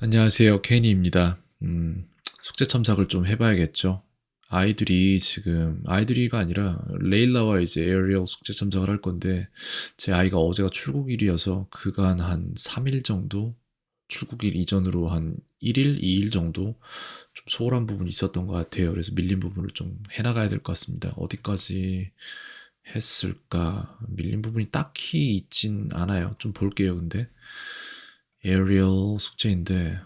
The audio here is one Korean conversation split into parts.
안녕하세요. 케니입니다. 음, 숙제 첨삭을 좀 해봐야겠죠. 아이들이 지금, 아이들이가 아니라 레일라와 이제 에어리얼 숙제 첨삭을 할 건데, 제 아이가 어제가 출국일이어서 그간 한 3일 정도, 출국일 이전으로 한 1일, 2일 정도 좀 소홀한 부분이 있었던 것 같아요. 그래서 밀린 부분을 좀 해나가야 될 것 같습니다. 어디까지 했을까? 밀린 부분이 딱히 있진 않아요. 좀 볼게요, 근데. 에어리얼 숙제인데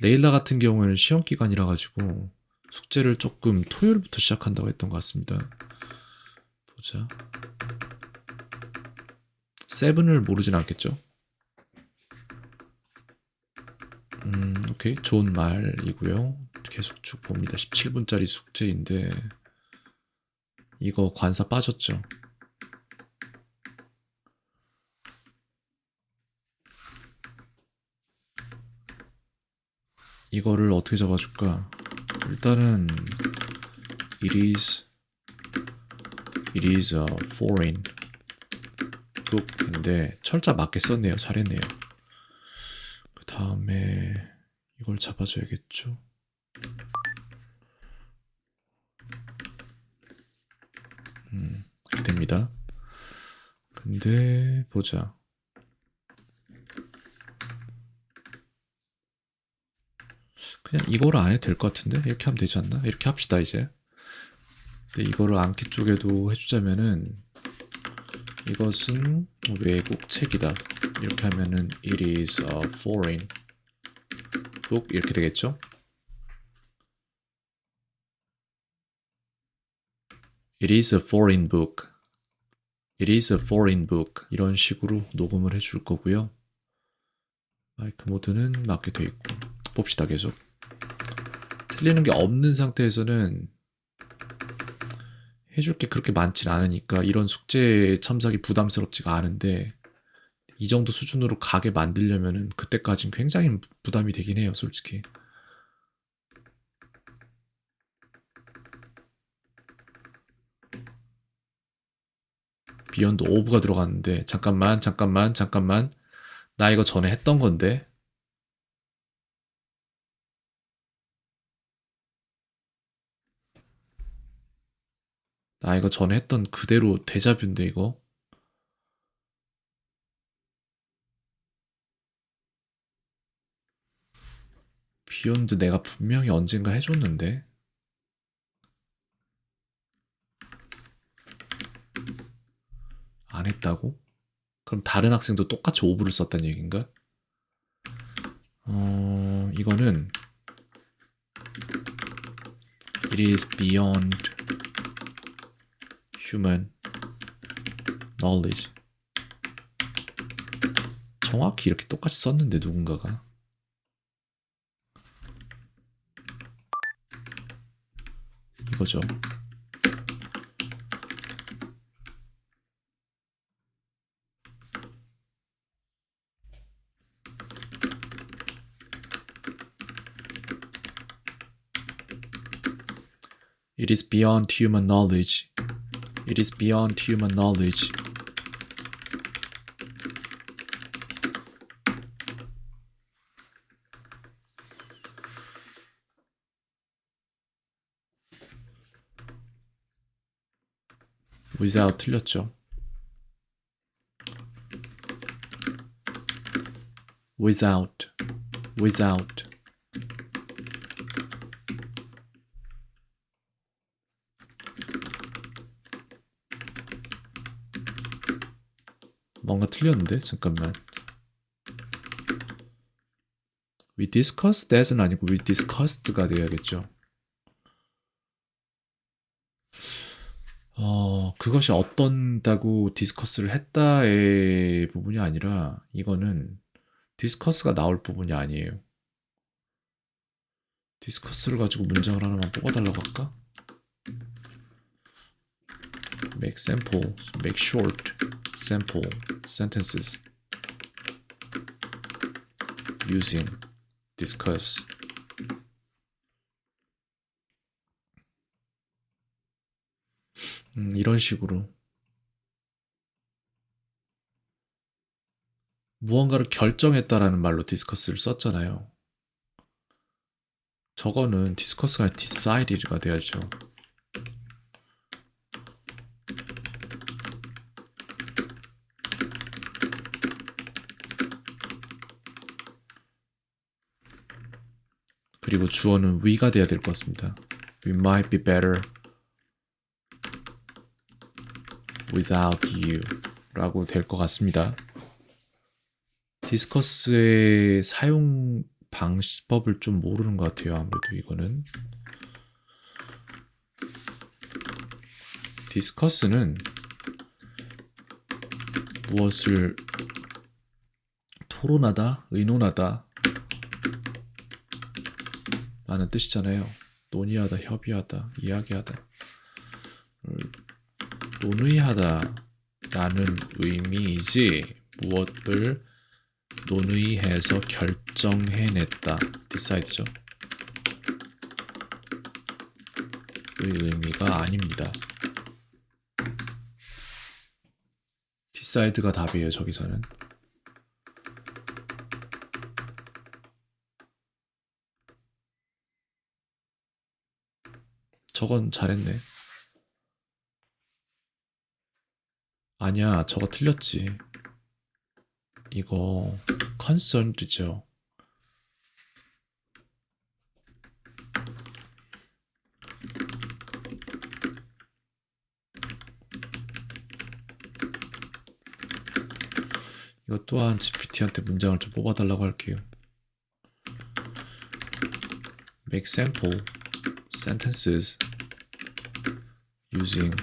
레일라 같은 경우에는 시험 기간이라 가지고 숙제를 조금 토요일부터 시작한다고 했던 것 같습니다. 보자. 세븐을 모르진 않겠죠? 음, 오케이. 좋은 말이고요. 계속 쭉 봅니다. 17분짜리 숙제인데 이거 관사 빠졌죠? 이거를 어떻게 잡아줄까? 일단은 it is it is a foreign book인데 철자 맞게 썼네요. 잘했네요. 그 다음에 이걸 잡아줘야겠죠. 음, 됩니다. 근데 보자. 그냥 이거를 안 해도 될 것 같은데 이렇게 하면 되지 않나? 이렇게 합시다 이제. 근데 이거를 암기 쪽에도 해주자면은 이것은 외국 책이다. 이렇게 하면은 it is a foreign book 이렇게 되겠죠? It is a foreign book. It is a foreign book. 이런 식으로 녹음을 해줄 거고요. 마이크 모드는 맞게 돼 있고. 봅시다 계속. 틀리는 게 없는 상태에서는 해줄 게 그렇게 많진 않으니까 이런 숙제 첨삭이 부담스럽지가 않은데 이 정도 수준으로 가게 만들려면은 그때까진 굉장히 부담이 되긴 해요, 솔직히. 비욘드 오브가 들어갔는데 잠깐만, 잠깐만, 잠깐만. 나 이거 전에 했던 건데. 나 이거 전에 했던 그대로 데자뷰인데 이거 비욘드 내가 분명히 언젠가 해줬는데 안 했다고? 그럼 다른 학생도 똑같이 오브를 썼다는 얘기인가? 어, 이거는 It is beyond human knowledge. 정확히 이렇게 똑같이 썼는데 누군가가 이거죠. It is beyond human knowledge. It is beyond human knowledge. without 틀렸죠. without, without. 뭔가 틀렸는데 잠깐만. We discussed that은 아니고 we discussed가 되어야겠죠. 어, 그것이 어떤다고 디스커스를 했다의 부분이 아니라 이거는 디스커스가 나올 부분이 아니에요. 디스커스를 가지고 문장을 하나만 뽑아달라고 할까? Make sample, make short sample sentences using discuss. 음, 이런 식으로 무언가를 결정했다라는 말로 디스커스를 썼잖아요. 저거는 디스커스가 decided가 돼야죠. 그리고 주어는 we가 돼야 될 것 같습니다. We might be better without you 라고 될 것 같습니다. 디스커스의 사용 방법을 좀 모르는 것 같아요. 아무래도 이거는 디스커스는 무엇을 토론하다, 의논하다 라는 뜻이잖아요. 논의하다, 협의하다, 이야기하다. 논의하다 라는 의미이지 무엇을 논의해서 결정해냈다. decide죠. 의 의미가 아닙니다. decide가 답이에요, 저기서는. 저건 잘했네. 아니야, 저거 틀렸지. 이거 concerned죠. 이거 또한 GPT한테 문장을 좀 뽑아달라고 할게요. Make sample sentences using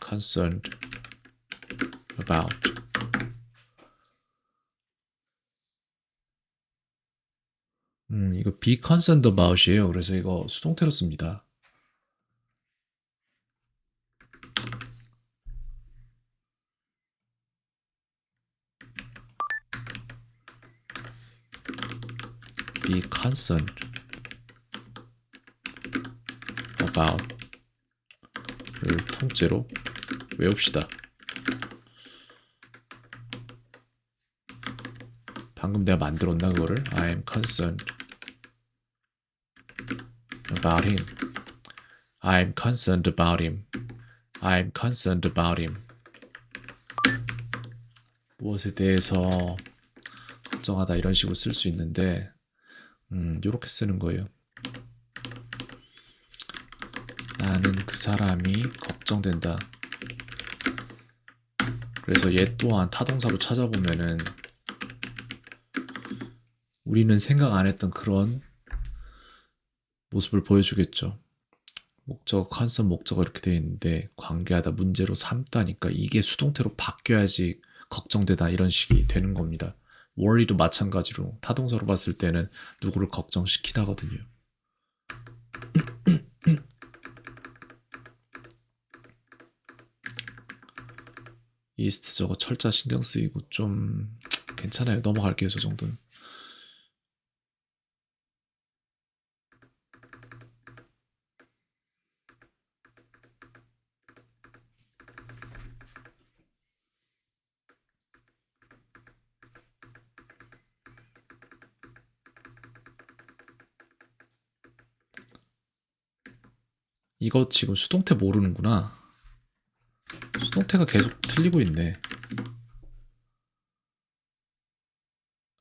concerned about 음, 이거 be concerned about이에요. 그래서 이거 수동태로 씁니다. be concerned 를 통째로 외웁시다. 방금 내가 만들었나 그거를? I am concerned about him. I am concerned about him. I am concerned about him. 무엇에 대해서 걱정하다 이런 식으로 쓸 수 있는데 음, 이렇게 쓰는 거예요. 나는 그 사람이 걱정된다. 그래서 얘 또한 타동사로 찾아보면은 우리는 생각 안 했던 그런 모습을 보여주겠죠. 목적, 컨셉 목적어 이렇게 되어 있는데 관계하다 문제로 삼다니까 이게 수동태로 바뀌어야지 걱정되다 이런 식이 되는 겁니다. worry도 마찬가지로 타동사로 봤을 때는 누구를 걱정시키다거든요. 이스트 저거 철자 신경 쓰이고 좀 괜찮아요. 넘어갈게요. 저 정도는. 이거 지금 수동태 모르는구나. 수동태가 계속 틀리고 있네.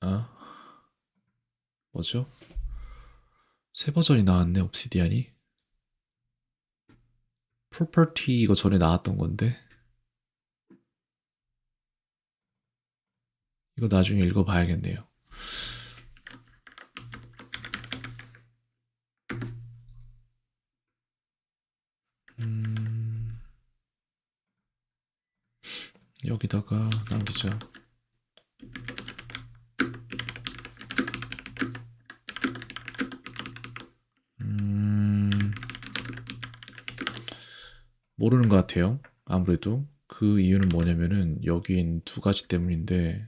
아, 뭐죠? 새 버전이 나왔네, 옵시디안이. property 이거 전에 나왔던 건데. 이거 나중에 읽어봐야겠네요. 음, 여기다가 남기자. 음, 모르는 것 같아요. 아무래도 그 이유는 뭐냐면은 여긴 두 가지 때문인데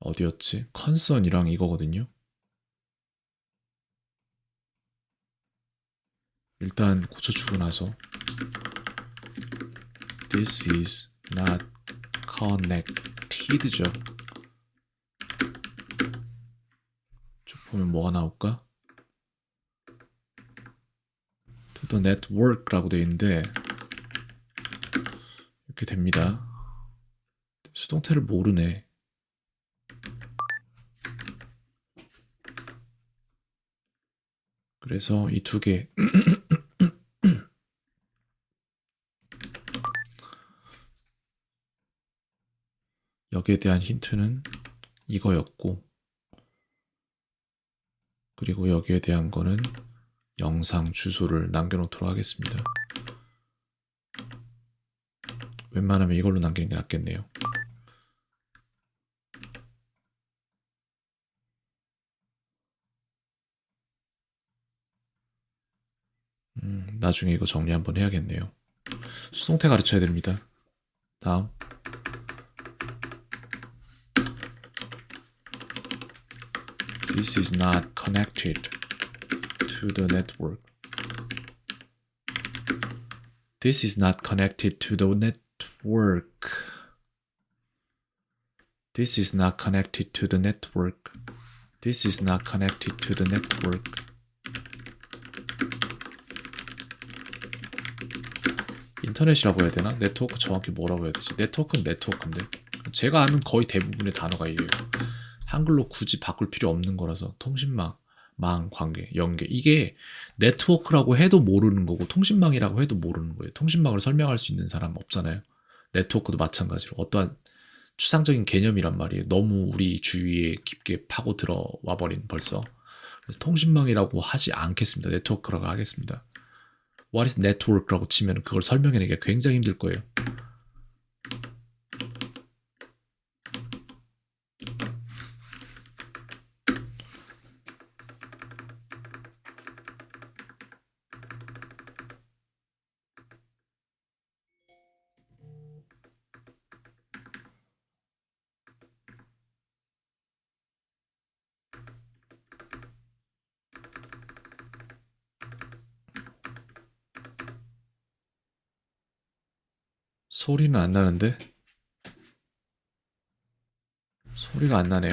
어디였지? 컨선이랑 이거거든요. 일단 고쳐주고 나서 This is not connected죠. 쭉 보면 뭐가 나올까? to the network라고 되어 있는데 이렇게 됩니다. 수동태를 모르네. 그래서 이 두 개. 여기에 대한 힌트는 이거였고, 그리고 여기에 대한 거는 영상 주소를 남겨놓도록 하겠습니다. 웬만하면 이걸로 남기는 게 낫겠네요. 음, 나중에 이거 정리 한번 해야겠네요. 수동태 가르쳐야 됩니다. 다음. This is not connected to the network. This is not connected to the network. This is not connected to the network. This is not connected to the network. 인터넷이라고 해야 되나? 네트워크 정확히 뭐라고 해야 되지? 네트워크는 네트워크인데 제가 아는 거의 대부분의 단어가 이게요. 한글로 굳이 바꿀 필요 없는 거라서 통신망, 망, 관계, 연계 이게 네트워크라고 해도 모르는 거고 통신망이라고 해도 모르는 거예요. 통신망을 설명할 수 있는 사람 없잖아요. 네트워크도 마찬가지로 어떠한 추상적인 개념이란 말이에요. 너무 우리 주위에 깊게 파고 들어와 버린 벌써. 그래서 통신망이라고 하지 않겠습니다. 네트워크라고 하겠습니다. What is network라고 치면 그걸 설명해내기가 굉장히 힘들 거예요. 소리는 안 나는데? 소리가 안 나네요.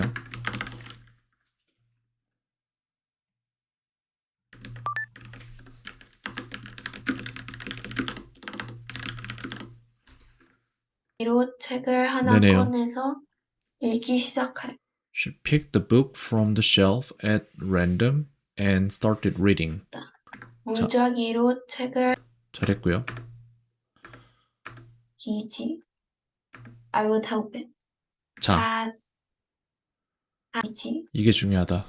로 책을 하나 네네요. 꺼내서 읽기 시작할. She picked the book from the shelf at random and started reading. 무작위로 책을 잘했고요. 기지. I would help it. 자, Had 기지. 이게 중요하다.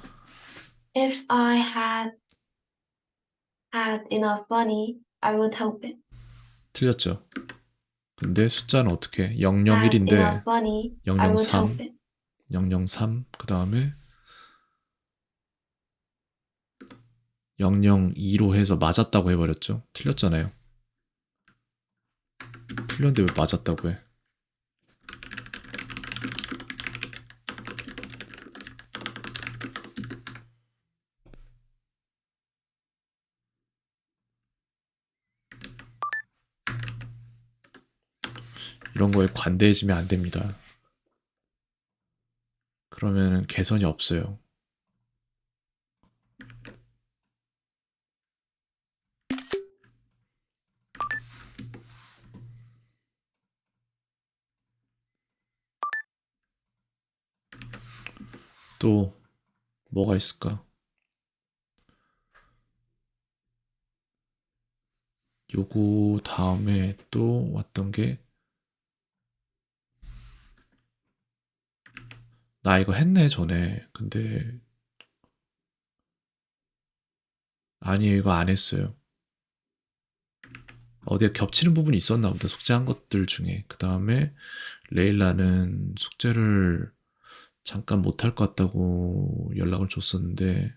If I had had enough money, I would help it. 틀렸죠. 근데 숫자는 어떻게? Had enough 001인데 money, I would 003, help it. 003, 그 다음에 002로 해서 맞았다고 해버렸죠. 틀렸잖아요. 틀렸는데 왜 맞았다고 해? 이런 거에 관대해지면 안 됩니다. 그러면 개선이 없어요. 또 뭐가 있을까? 요거 다음에 또 왔던 게 나 이거 했네 전에. 근데 아니 이거 안 했어요. 어디에 겹치는 부분이 있었나 보다 숙제한 것들 중에. 그 다음에 레일라는 숙제를 잠깐 못할 것 같다고 연락을 줬었는데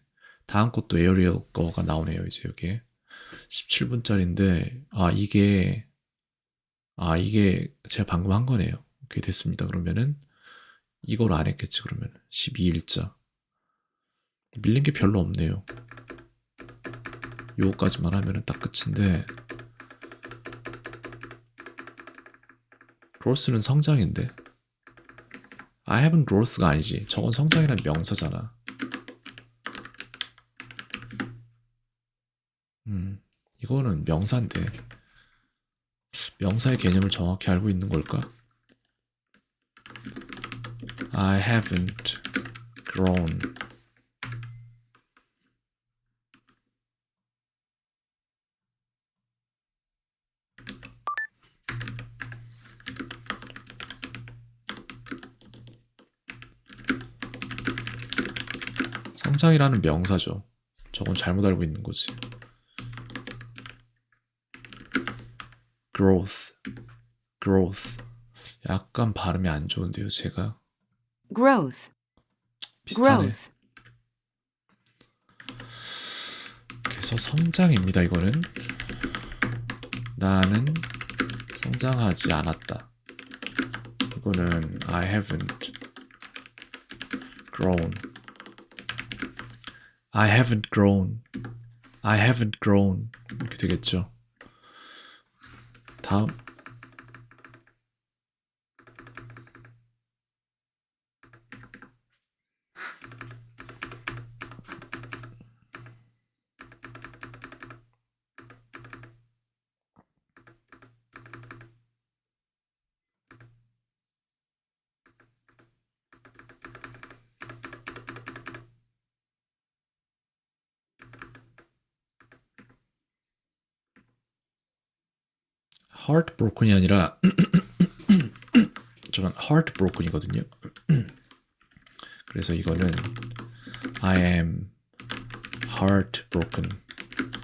다음 것도 에어리얼 거가 나오네요 이제 여기에. 17분짜리인데 아 이게 아 이게 제가 방금 한 거네요. 오케이 됐습니다. 그러면은 이걸 안 했겠지 그러면 12일자. 밀린 게 별로 없네요. 요거까지만 하면은 딱 끝인데. growth는 성장인데. I haven't growth가 아니지. 저건 성장이란 명사잖아. 음, 이거는 명사인데. 명사의 개념을 정확히 알고 있는 걸까? I haven't grown. 성장이라는 명사죠. 저건 잘못 알고 있는 거지. growth, growth. 약간 발음이 안 좋은데요, 제가. growth, 비슷하네. growth, 그래서 성장입니다, 이거는. 나는 성장하지 않았다. 이거는 I haven't grown. I haven't grown. I haven't grown. 이렇게 되겠죠. 다음. Heartbroken이 아니라 저건 heartbroken이거든요. 그래서 이거는 I am heartbroken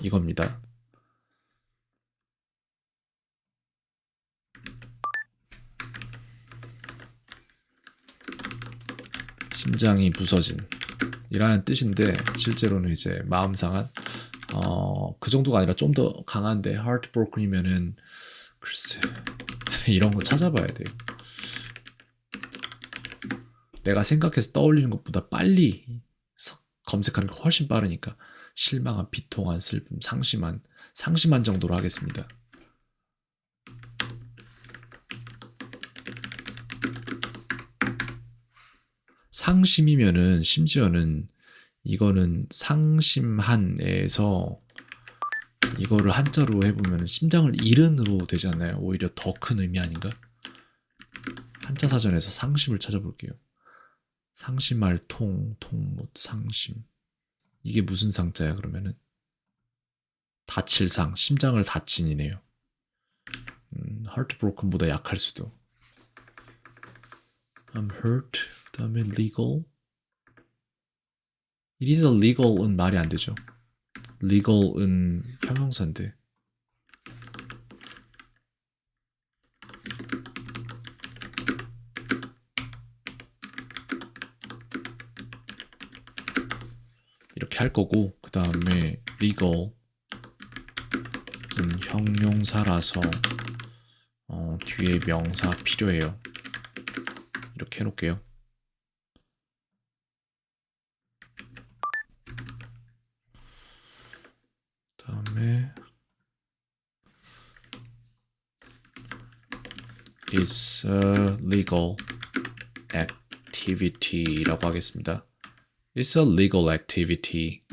이겁니다. 심장이 부서진 이라는 뜻인데 실제로는 이제 마음 상한 어, 그 정도가 아니라 좀 더 강한데 heartbroken이면은 글쎄 이런 거 찾아봐야 돼요. 내가 생각해서 떠올리는 것보다 빨리 서- 검색하는 게 훨씬 빠르니까 실망한, 비통한, 슬픔, 상심한, 상심한 정도로 하겠습니다. 상심이면은 심지어는 이거는 상심한에서 이거를 한자로 해보면 심장을 잃은으로 되잖아요. 오히려 더 큰 의미 아닌가? 한자 사전에서 상심을 찾아볼게요. 상심할 통, 통못, 상심. 이게 무슨 상자야 그러면은? 다칠 상, 심장을 다친이네요. 음, heartbroken보다 약할 수도. I'm hurt. 그다음에 legal. It is illegal은 말이 안 되죠. Legal은 형용사인데. 이렇게 할 거고 그 다음에 legal은 형용사라서 어, 뒤에 명사 필요해요. 이렇게 해놓을게요. 다음에 is a legal activity라고 하겠습니다. It's a legal activity.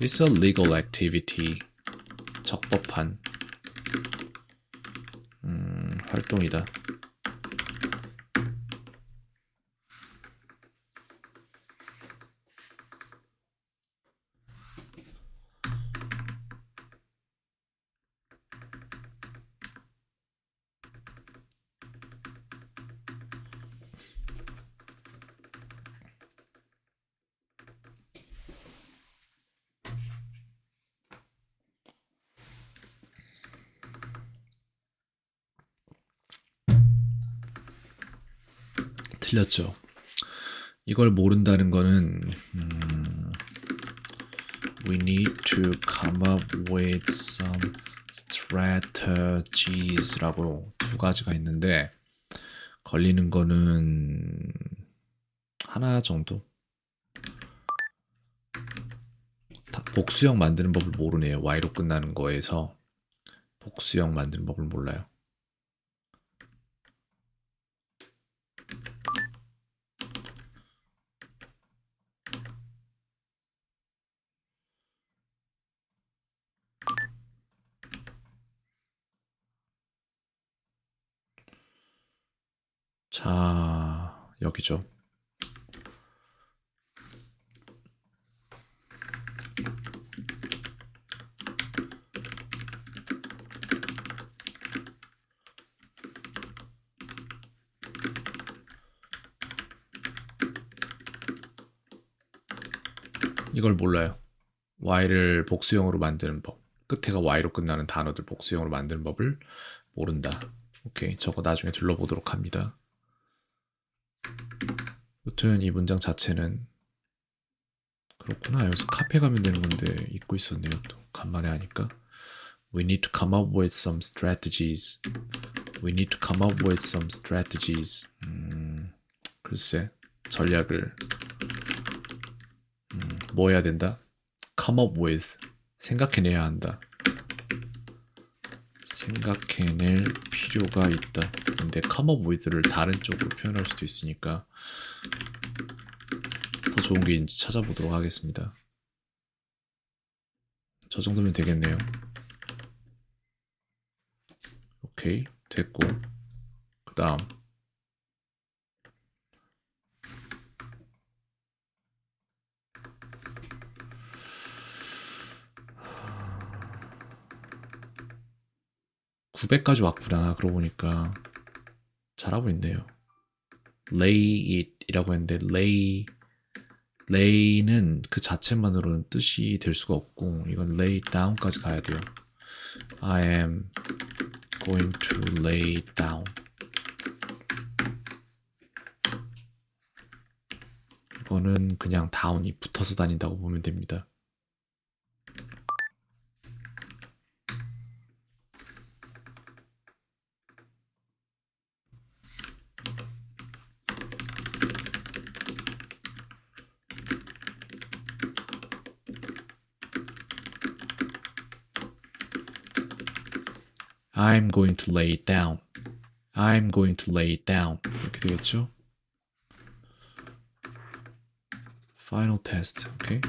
It's a legal activity. 적법한 음, 활동이다. 틀렸죠. 이걸 모른다는 거는 음, we need to come up with some strategies라고 두 가지가 있는데 걸리는 거는 하나 정도. 다- 복수형 만드는 법을 모르네요. Y로 끝나는 거에서 복수형 만드는 법을 몰라요. 자, 여기죠. 이걸 몰라요. y를 복수형으로 만드는 법. 끝에가 y로 끝나는 단어들 복수형으로 만드는 법을 모른다. 오케이. 저거 나중에 둘러보도록 합니다. 여튼 이 문장 자체는 그렇구나. 여기서 카페 가면 되는 건데 잊고 있었네요. 또 간만에 하니까. We need to come up with some strategies. We need to come up with some strategies. 음, 글쎄 전략을 음, 뭐 해야 된다? Come up with 생각해내야 한다. 생각해낼 필요가 있다. 근데 up with를 다른 쪽으로 표현할 수도 있으니까 더 좋은 게 있는지 찾아보도록 하겠습니다. 저 정도면 되겠네요. 오케이, 됐고. 그 다음. (900까지) 왔구나. 그러고 보니까 잘하고 있네요. Lay it 이라고 했는데 lay lay는 그 자체만으로는 뜻이 될 수가 없고 이건 lay down까지 가야 돼요. I am going to lay down. 이거는 그냥 down이 붙어서 다닌다고 보면 됩니다 I'm going to lay it down. I'm going to lay it down. 이렇게 되겠죠? Final test. 오케이.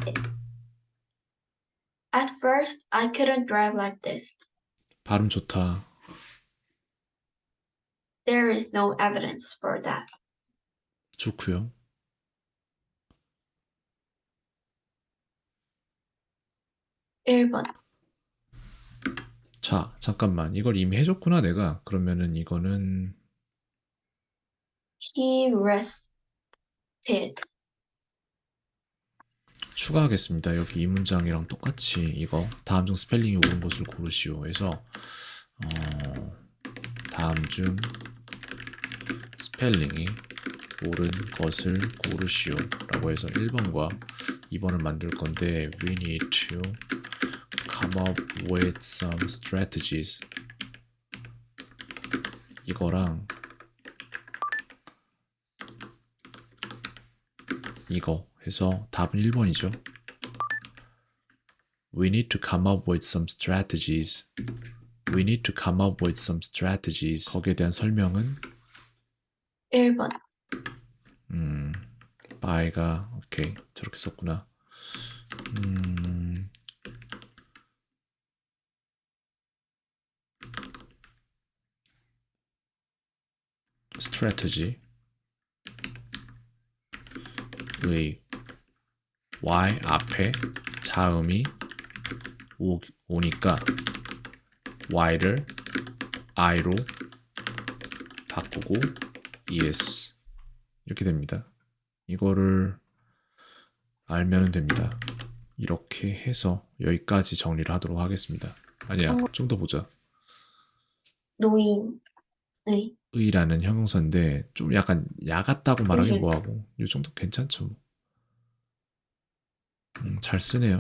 At first, I couldn't drive like this. 발음 좋다. There is no evidence for that. 좋고요. 일번 자, 잠깐만. 이걸 이미 해줬구나, 내가. 그러면은 이거는 He rested. 추가하겠습니다. 여기 이 문장이랑 똑같이 이거 다음 중 스펠링이 옳은 것을 고르시오. 해서 어, 다음 중 스펠링이 옳은 것을 고르시오. 라고 해서 1번과 2번을 만들 건데 we need to come up with some strategies 이거랑 이거 해서 답은 1번이죠. We need to come up with some strategies. We need to come up with some strategies. 거기에 대한 설명은 1번. 음, by가 오케이 저렇게 썼구나. 음, strategy. 의 y 앞에 자음이 오, 오니까 y를 i로 바꾸고 es 이렇게 됩니다. 이거를 알면 됩니다. 이렇게 해서 여기까지 정리를 하도록 하겠습니다. 아니야, 어. 좀더 보자. 노인. 네. 의라는 형용사인데 좀 약간 야 같다고 말하기 의를. 뭐하고 이 정도 괜찮죠. 뭐. 음, 잘 쓰네요.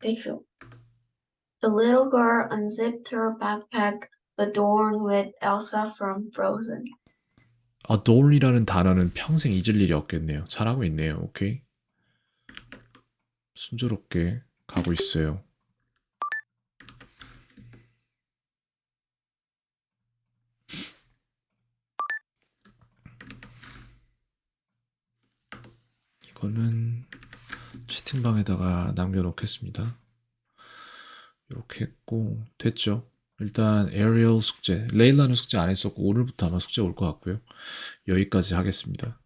Visual. The little girl unzipped her backpack adorned with Elsa from Frozen. adorn이라는 단어는 평생 잊을 일이 없겠네요. 잘하고 있네요. 오케이. 순조롭게 가고 있어요. 이거는 채팅방에다가 남겨놓겠습니다. 이렇게 했고 됐죠? 일단 에어리얼 숙제, 레일라는 숙제 안 했었고 오늘부터 아마 숙제 올 것 같고요. 여기까지 하겠습니다.